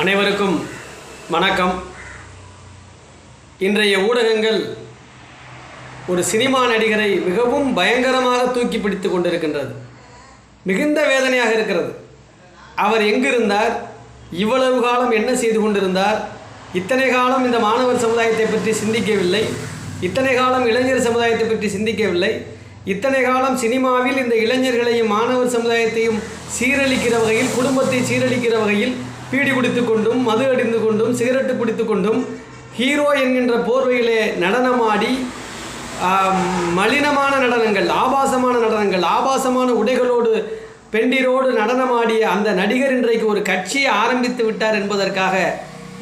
அனைவருக்கும் வணக்கம். இன்றைய ஊடகங்கள் ஒரு சினிமா நடிகரை மிகவும் பயங்கரமாக தூக்கி பிடித்து கொண்டிருக்கின்றது. மிகுந்த வேதனையாக இருக்கிறது. அவர் எங்கிருந்தார்? இவ்வளவு காலம் என்ன செய்து கொண்டிருந்தார்? இத்தனை காலம் இந்த மாணவர் சமுதாயத்தை பற்றி சிந்திக்கவில்லை. இத்தனை காலம் இளைஞர் சமுதாயத்தை பற்றி சிந்திக்கவில்லை. இத்தனை காலம் சினிமாவில் இந்த இளைஞர்களையும் மாணவர் சமுதாயத்தையும் சீரழிக்கிற வகையில் குடும்பத்தை சீரழிக்கிற வகையில் பீடி குடித்து கொண்டும் மது அடிந்து கொண்டும் சிகரெட்டு பிடித்து கொண்டும் ஹீரோ என்கின்ற போர்வையிலே நடனமாடி மலினமான நடனங்கள் ஆபாசமான நடனங்கள் ஆபாசமான உடைகளோடு பெண்டிரோடு நடனமாடிய அந்த நடிகர் இன்றைக்கு ஒரு கட்சியை ஆரம்பித்து விட்டார் என்பதற்காக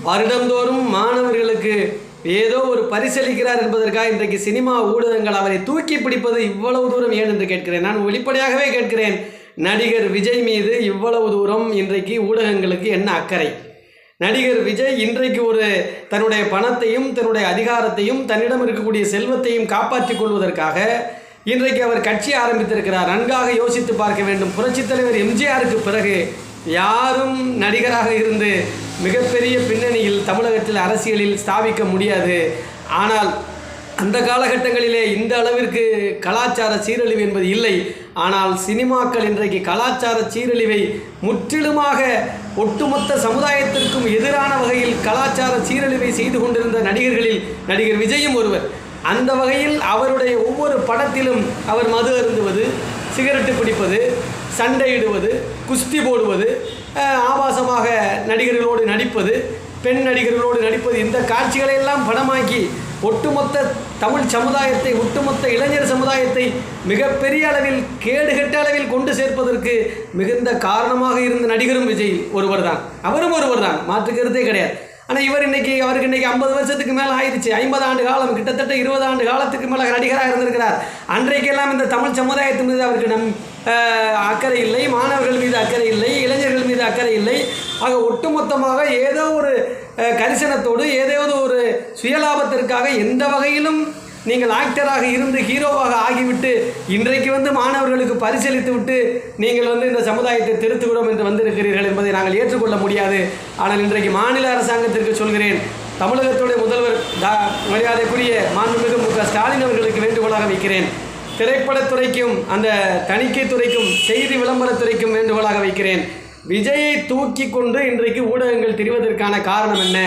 வருடந்தோறும் மாணவர்களுக்கு ஏதோ ஒரு பரிசளிக்கிறார் என்பதற்காக இன்றைக்கு சினிமா ஊடகங்கள் அவரை தூக்கி பிடிப்பது இவ்வளவு தூரம் ஏன் என்று கேட்கிறேன். நான் வெளிப்படையாகவே கேட்கிறேன். நடிகர் விஜய் மீது இவ்வளவு தூரம் இன்றைக்கு ஊடகங்களுக்கு என்ன அக்கறை? நடிகர் விஜய் இன்றைக்கு ஒரு தன்னுடைய பணத்தையும் தன்னுடைய அதிகாரத்தையும் தன்னிடம் இருக்கக்கூடிய செல்வத்தையும் காப்பாற்றிக் கொள்வதற்காக இன்றைக்கு அவர் கட்சி ஆரம்பித்திருக்கிறார். நன்காக யோசித்து பார்க்க வேண்டும். புரட்சித் தலைவர் எம்ஜிஆருக்கு பிறகு யாரும் நடிகராக இருந்து மிகப்பெரிய பின்னணியில் தமிழகத்தில் அரசியலில் ஸ்தாபிக்க முடியாது. ஆனால் அந்த காலகட்டங்களிலே இந்த அளவிற்கு கலாச்சார சீரழிவு என்பது இல்லை. ஆனால் சினிமாக்கள் இன்றைக்கு கலாச்சார சீரழிவை முற்றிலுமாக ஒட்டுமொத்த சமுதாயத்திற்கும் எதிரான வகையில் கலாச்சார சீரழிவை செய்து கொண்டிருந்த நடிகர்களில் நடிகர் விஜயும் ஒருவர். அந்த வகையில் அவருடைய ஒவ்வொரு படத்திலும் அவர் மது அருந்துவது சிகரெட்டு பிடிப்பது சண்டையிடுவது குஸ்தி போடுவது ஆபாசமாக நடிகர்களோடு நடிப்பது பெண் நடிகர்களோடு நடிப்பது இந்த காட்சிகளை எல்லாம் படமாக்கி ஒட்டுமொத்த தமிழ் சமுதாயத்தை ஒட்டுமொத்த இளைஞர் சமுதாயத்தை மிகப்பெரிய அளவில் கேடுகட்ட அளவில் கொண்டு சேர்ப்பதற்கு மிகுந்த காரணமாக இருந்த நடிகரும் விஜய் ஒருவர் தான் அவரும் ஒருவர் தான் மாற்றுக்கிறதே கிடையாது. ஆனால் இவர் இன்னைக்கு அவருக்கு இன்னைக்கு ஐம்பது வருஷத்துக்கு மேலே ஆயிடுச்சு. ஐம்பது ஆண்டு காலம் கிட்டத்தட்ட இருபது ஆண்டு காலத்துக்கு மேலே நடிகராக இருந்திருக்கிறார். அன்றைக்கெல்லாம் இந்த தமிழ் சமுதாயத்து மீது அவருக்கு நம் அக்கறை இல்லை. மாணவர்கள் மீது அக்கறை இல்லை. இளைஞர்கள் மீது அக்கறை இல்லை. ஆக ஒட்டுமொத்தமாக ஏதோ ஒரு கரிசனத்தோடு ஏதாவது ஒரு சுயலாபத்திற்காக எந்த வகையிலும் நீங்கள் ஆக்டராக இருந்து ஹீரோவாக ஆகிவிட்டு இன்றைக்கு வந்து மாணவர்களுக்கு பரிசீலித்து விட்டு நீங்கள் வந்து இந்த சமுதாயத்தை திருத்துகிறோம் என்று வந்திருக்கிறீர்கள் என்பதை நாங்கள் ஏற்றுக்கொள்ள முடியாது. ஆனால் இன்றைக்கு மாநில அரசாங்கத்திற்கு சொல்கிறேன் தமிழகத்துடைய முதல்வர் தா மரியாதைக்குரிய மாண்புமிகு மு க. ஸ்டாலின் அவர்களுக்கு வேண்டுகோளாக வைக்கிறேன். திரைப்படத்துறைக்கும் அந்த தணிக்கைத்துறைக்கும் செய்தி விளம்பரத்துறைக்கும் வேண்டுகோளாக வைக்கிறேன். விஜயை தூக்கி கொண்டு இன்றைக்கு ஊடகங்கள் தெரிவதற்கான காரணம் என்ன?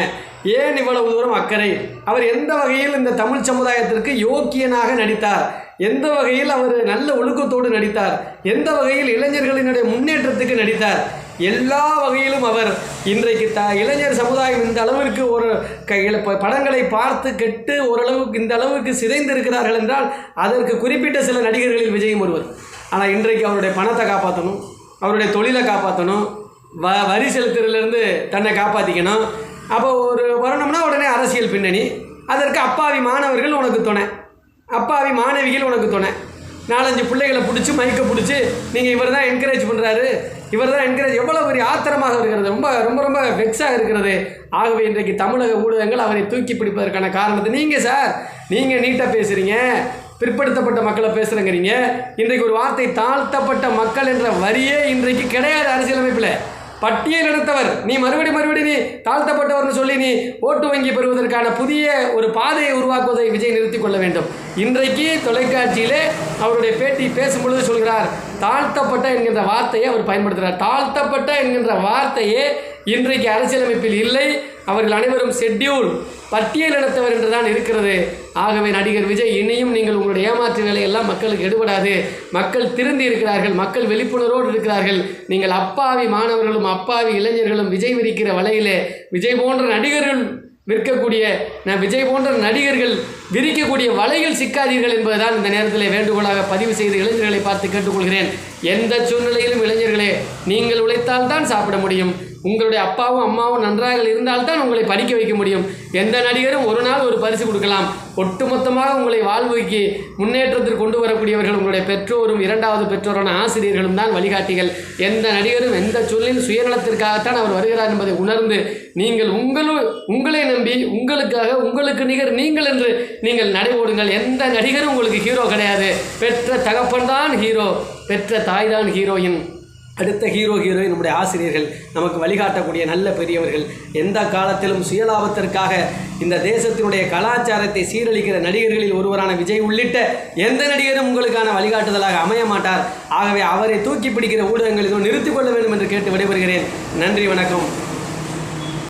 ஏன் இவ்வளவு தூரம் அக்கறை? அவர் எந்த வகையில் இந்த தமிழ் சமுதாயத்திற்கு யோக்கியனாக நடித்தார்? எந்த வகையில் அவர் நல்ல ஒழுக்கத்தோடு நடித்தார்? எந்த வகையில் இளைஞர்களினுடைய முன்னேற்றத்துக்கு நடித்தார்? எல்லா வகையிலும் அவர் இன்றைக்கு த இளைஞர் சமுதாயம் இந்த அளவிற்கு ஒரு க- படங்களை பார்த்து கெட்டு ஓரளவுக்கு இந்த அளவுக்கு சிதைந்திருக்கிறார்கள் என்றால் அதற்கு குறிப்பிட்ட சில நடிகர்களில் விஜயம் ஒருவர். ஆனால் இன்றைக்கு அவருடைய பணத்தை காப்பாற்றணும் அவருடைய தொழிலை காப்பாற்றணும் வ வரி செலுத்துறதுலேருந்து தன்னை காப்பாற்றிக்கணும் அப்போ ஒரு வரணும்னா உடனே அரசியல் பின்னணி. அதற்கு அப்பாவி மாணவர்கள் உனக்கு துணை. அப்பாவி மாணவிகள் உனக்கு துணை. நாலஞ்சு பிள்ளைகளை பிடிச்சி மைக்கை பிடிச்சி நீங்கள் இவர் தான் என்கரேஜ் பண்ணுறாரு இவர் தான் என்கரேஜ் எவ்வளோ பெரிய ஆத்திரமாக இருக்கிறது. ரொம்ப ரொம்ப ரொம்ப வெக்ஸாக இருக்கிறது. ஆகவே இன்றைக்கு தமிழக ஊடகங்கள் அவரை தூக்கி பிடிப்பதற்கான காரணத்தை நீங்கள் சார் நீங்கள் நீட்டாக பேசுகிறீங்க பிற்படுத்தப்பட்ட மக்களை பேசுகிறேங்கிறீங்க இன்றைக்கு ஒரு வார்த்தை தாழ்த்தப்பட்ட மக்கள் என்ற வரியே இன்றைக்கு கிடையாது அரசியலமைப்பில். பட்டியல் எடுத்தவர். நீ மறுபடி மறுபடி நீ தாழ்த்தப்பட்டவர்னு சொல்லி நீ ஓட்டு வங்கி பெறுவதற்கான புதிய ஒரு பாதையை உருவாக்குவதை விஜய் நிறுத்திக் கொள்ள வேண்டும். இன்றைக்கு தொலைக்காட்சியிலே அவருடைய பேட்டி பேசும் பொழுது சொல்கிறார் தாழ்த்தப்பட்ட என்கின்ற வார்த்தையை அவர் பயன்படுத்துகிறார். தாழ்த்தப்பட்ட என்கின்ற வார்த்தையே இன்றைக்கு அரசியலமைப்பில் இல்லை. அவர்கள் அனைவரும் ஷெட்யூல் பட்டியலிடத்தவர் என்றுதான் இருக்கிறது. ஆகவே நடிகர் விஜய் இனியும் நீங்கள் உங்களுடைய ஏமாற்று வேலையெல்லாம் மக்களுக்கு எடுபடாது. மக்கள் திருந்தி இருக்கிறார்கள் மக்கள் விழிப்புணர்வோடு இருக்கிறார்கள். நீங்கள் அப்பாவி மாணவர்களும் அப்பாவி இளைஞர்களும் விஜய் விரிக்கிற வலையிலே விஜய் போன்ற நடிகர்கள் விற்கக்கூடிய நான் விஜய் போன்ற நடிகர்கள் விரிக்கக்கூடிய வலையில் சிக்காதீர்கள் என்பதுதான் இந்த நேரத்தில் வேண்டுகோளாக பதிவு செய்து இளைஞர்களை பார்த்து கேட்டுக்கொள்கிறேன். எந்த சூழ்நிலையிலும் இளைஞர்களே நீங்கள் உழைத்தால் தான் சாப்பிட முடியும். உங்களுடைய அப்பாவும் அம்மாவும் நன்றாக இருந்தால்தான் உங்களை படிக்க வைக்க முடியும். எந்த நடிகரும் ஒரு நாள் ஒரு பரிசு கொடுக்கலாம். ஒட்டுமொத்தமாக உங்களை வாழ்வுக்கு முன்னேற்றத்திற்கு கொண்டு வரக்கூடியவர்கள் உங்களுடைய பெற்றோரும் இரண்டாவது பெற்றோரான ஆசிரியர்களும் தான் வழிகாட்டிகள். எந்த நடிகரும் எந்த சொல்லில் சுயநலத்திற்காகத்தான் அவர் வருகிறார் என்பதை உணர்ந்து நீங்கள் உங்களு உங்களை நம்பி உங்களுக்காக உங்களுக்கு நிகர் நீங்கள் என்று நீங்கள் நடைபோடுங்கள். எந்த நடிகரும் உங்களுக்கு ஹீரோ கிடையாது. பெற்ற தகப்பன் தான் ஹீரோ பெற்ற தாய்தான் ஹீரோயின். அடுத்த ஹீரோ ஹீரோயின் நம்முடைய ஆசிரியர்கள் நமக்கு வழிகாட்டக்கூடிய நல்ல பெரியவர்கள். எந்த காலத்திலும் சுயலாபத்திற்காக இந்த தேசத்தினுடைய கலாச்சாரத்தை சீரழிக்கிற நடிகர்களில் ஒருவரான விஜய் உள்ளிட்ட எந்த நடிகரும் உங்களுக்கான வழிகாட்டுதலாக அமைய மாட்டார். ஆகவே அவரை தூக்கி பிடிக்கிற ஊடகங்கள் இதோ நிறுத்திக் கொள்ள வேண்டும் என்று கேட்டு விடைபெறுகிறேன். நன்றி வணக்கம்.